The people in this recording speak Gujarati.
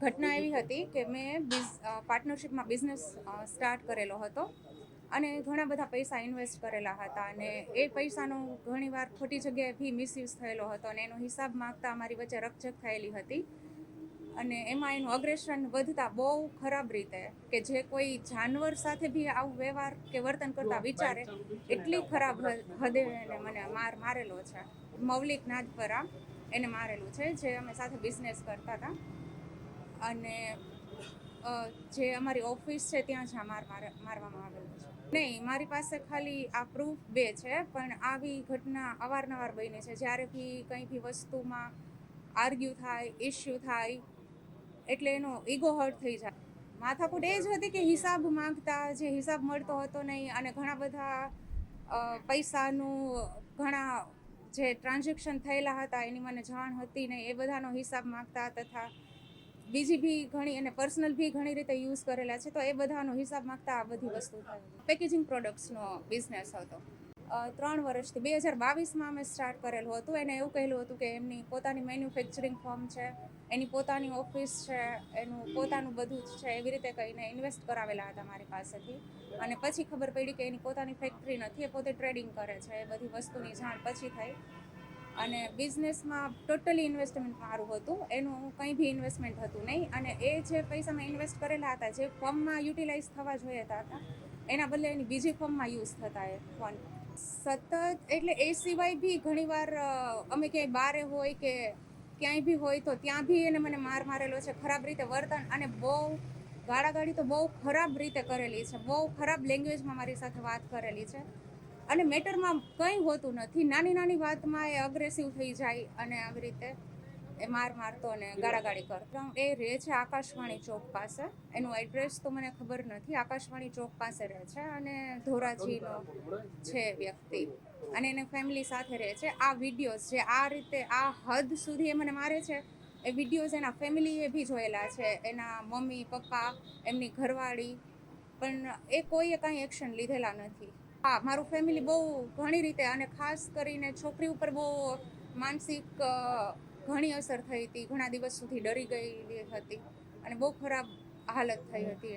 ઘટના એવી હતી કે મેં પાર્ટનરશિપમાં બિઝનેસ સ્ટાર્ટ કરેલો હતો અને ઘણા બધા પૈસા ઇન્વેસ્ટ કરેલા હતા અને એ પૈસાનો ઘણીવાર ખોટી જગ્યાએ ફી મિસયુઝ થયેલો હતો અને એનો હિસાબ માગતા અમારી વચ્ચે રકઝક થયેલી હતી અને એમાં એનું અગ્રેશન વધતા બહુ ખરાબ રીતે કે જે કોઈ જાનવર સાથે બી આવું વ્યવહાર કે વર્તન કરતા વિચારે એટલી ખરાબ હદે એને મને માર મારેલો છે. મૌલિક નાદપરા એને મારેલું છે જે અમે સાથે બિઝનેસ કરતા હતા. અને જે અમારી ઓફિસ છે ત્યાં જ આ માર, માર- મારવામાં આવેલો છે. નહીં, મારી પાસે ખાલી આ પ્રૂફ બે છે, પણ આવી ઘટના અવારનવાર બની છે. જ્યારે બી કંઈ બી વસ્તુમાં આર્ગ્યુ થાય ઇશ્યુ થાય, એટલે એનો ઈગો હર્ટ થઈ જાય. માથાકૂટ એ જ હતી કે હિસાબ માંગતા, જે હિસાબ મળતો હતો નહીં, અને ઘણા બધા પૈસાનું ઘણા જે ટ્રાન્ઝેક્શન થયેલા હતા, એની મને જાણ હતી નહીં, એ બધાનો હિસાબ માંગતા તથા બીજી બી ઘણી અને પર્સનલ બી ઘણી રીતે યુઝ કરેલા છે, તો એ બધાનો હિસાબ માંગતા આ બધી વસ્તુ થાય. પેકેજિંગ પ્રોડક્ટ્સનો બિઝનેસ હતો. ત્રણ વર્ષથી, બે હજાર બાવીસમાં અમે સ્ટાર્ટ કરેલું હતું. એને એવું કહેલું હતું કે એમની પોતાની મેન્યુફેક્ચરિંગ ફર્મ છે, એની પોતાની ઓફિસ છે, એનું પોતાનું બધું જ છે, એવી રીતે કહીને ઇન્વેસ્ટ કરાવેલા હતા મારી પાસેથી. અને પછી ખબર પડી કે એની પોતાની ફેક્ટરી નથી, એ પોતે ટ્રેડિંગ કરે છે, એ બધી વસ્તુની જાણ પછી થઈ. અને બિઝનેસમાં ટોટલી ઇન્વેસ્ટમેન્ટ મારું હતું. એનું કંઈ બી ઇન્વેસ્ટમેન્ટ હતું નહીં. અને એ જે પૈસા મેં ઇન્વેસ્ટ કરેલા હતા, જે ફોર્મમાં યુટિલાઇઝ થવા જોઈએ હતા, એના બદલે એની બીજી ફોર્મમાં યુઝ થતા એ ફોન સતત એટલે એ સિવાય બી ઘણીવાર અમે ક્યાંય બારે હોય કે ક્યાંય બી હોય તો ત્યાં બી એને મને માર મારેલો છે, ખરાબ રીતે વર્તન અને બહુ ગાળાગાળી તો બહુ ખરાબ રીતે કરેલી છે, બહુ ખરાબ લેંગ્વેજમાં મારી સાથે વાત કરેલી છે. અને મેટરમાં કંઈ હોતું નથી. નાની નાની વાતમાં એ અગ્રેસિવ થઈ જાય અને આવી રીતે એ માર મારતો અને ગાળાગાળી કરતો. એ રહે છે આકાશવાણી ચોક પાસે. એનું એડ્રેસ તો મને ખબર નથી. આકાશવાણી ચોક પાસે રહે છે અને ધોરાજીનો છે વ્યક્તિ. અને એને ફેમિલી સાથે રહે છે. આ વિડીયોઝ જે આ રીતે આ હદ સુધી એ મને મારે છે, એ વિડીયોઝ એના ફેમિલીએ બી જોયેલા છે. એના મમ્મી, પપ્પા, એમની ઘરવાળી. પણ એ કોઈએ કાંઈ એક્શન લીધેલા નથી. હા, મારું ફેમિલી બહુ ઘણી રીતે અને ખાસ કરીને છોકરી ઉપર બહુ માનસિક ઘણી અસર થઈ હતી. ઘણા દિવસ સુધી ડરી ગયેલી હતી અને બહુ ખરાબ હાલત થઈ હતી.